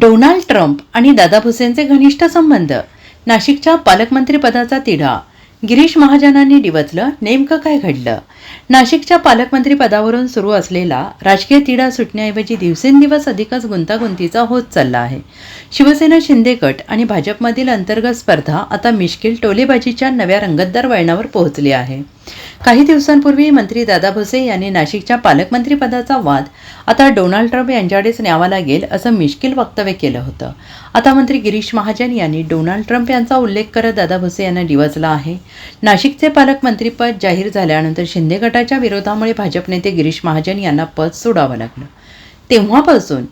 Donald Trump आणि दादा भुसेंचे घनिष्ठ संबंध. नाशिकच्या पालकमंत्रीपदाचा तिढा. गिरीश महाजनांनी डिवचलं नेमकं काय घडलं? नाशिकच्या पालकमंत्रीपदावरून सुरू असलेला राजकीय तिढा सुटण्याऐवजी दिवसेंदिवस अधिकच गुंतागुंतीचा होत चालला आहे. शिवसेना शिंदे गट आणि भाजपमधील अंतर्गत स्पर्धा आता मिश्किल टोलेबाजीच्या नव्या रंगतदार वळणावर पोहोचली आहे. काही दिवसांपूर्वी मंत्री दादा भुसे यांनी नाशिकच्या पालकमंत्रीपदाचा वाद. आता डोनाल्ड ट्रम्प यांच्याकडेच न्यावा लागेल असं मिश्किल वक्तव्य केलं होतं. आता मंत्री गिरीश महाजन यांनी डोनाल्ड ट्रम्प यांचा उल्लेख करत दादा भुसे यांना डिवचला आहे. नाशिकचे पालकमंत्रीपद जाहीर झाल्यानंतर शिंदे गटाच्या विरोधामुळे भाजप नेते गिरीश महाजन यांना पद सोडावं लागलं. तेव्हापासून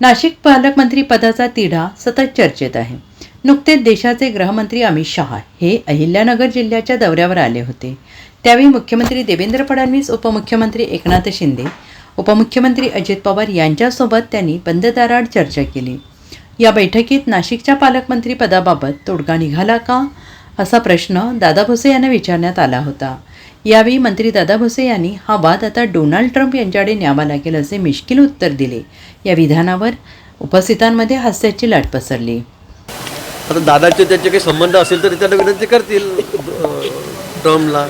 नाशिक पालकमंत्री पदाचा तिढा सतत चर्चेत आहे. नुकतेच देशाचे गृहमंत्री अमित शहा हे अहिल्यानगर जिल्ह्याच्या दौऱ्यावर आले होते. त्यावेळी मुख्यमंत्री देवेंद्र फडणवीस उपमुख्यमंत्री एकनाथ शिंदे उपमुख्यमंत्री अजित पवार यांच्यासोबत त्यांनी बंद चर्चा केली. या बैठकीत नाशिकच्या पालकमंत्री पदाबाबत तोडगा निघाला का? असा प्रश्न दादा भुसे यांना विचारण्यात आला होता. यावेळी मंत्री दादा भुसे यांनी हा वाद आता डोनाल्ड ट्रम्प यांच्याकडे न्यावा लागेल असे मिश्किल उत्तर दिले. या विधानावर उपस्थितांमध्ये हास्याची लाट पसरली. आता दादाचे त्यांचे काही संबंध असेल तर त्यांना विनंती करतील अं, ट्रम्पला.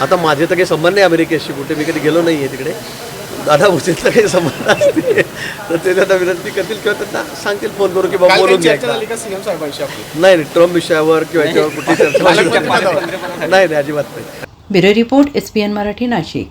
आता माझे तर काही संबंध नाही अमेरिकेशी कुठे मी कधी गेलो नाही आहे तिकडे. दादा भुसेचा काही संबंध असतील. तर ते त्यांना विनंती करतील किंवा त्यांना सांगतील फोन करून की बाबा बोलून घ्या नाही नाही ट्रम्प विषयावर किंवा याच्यावर कुठली चर्चा पालकमंत्री नाही. नाही अजिबात नाही. Bureau report S P N Marathi Nashik.